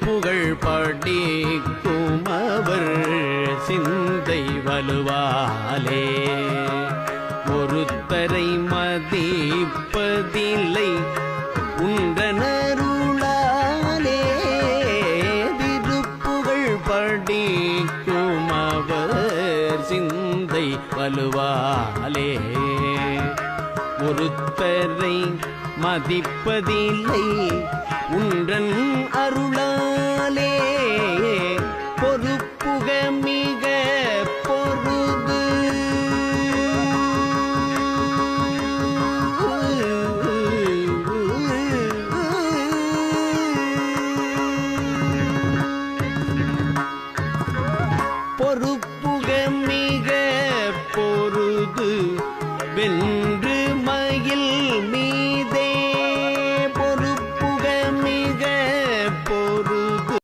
புகழ் படிக்கும் அவர் சிந்தை வலுவாலே. ஒருத்தரை மதிப்பதில்லை உண்டனருளாலே. திருப்புகழ் படிக்கும் அவர் சிந்தை வலுவாலே. ஒருத்தரை மதிப்பதில்லை உன்றன் மிக பொருது பொறுப்புக மிக பொருது வெள்ள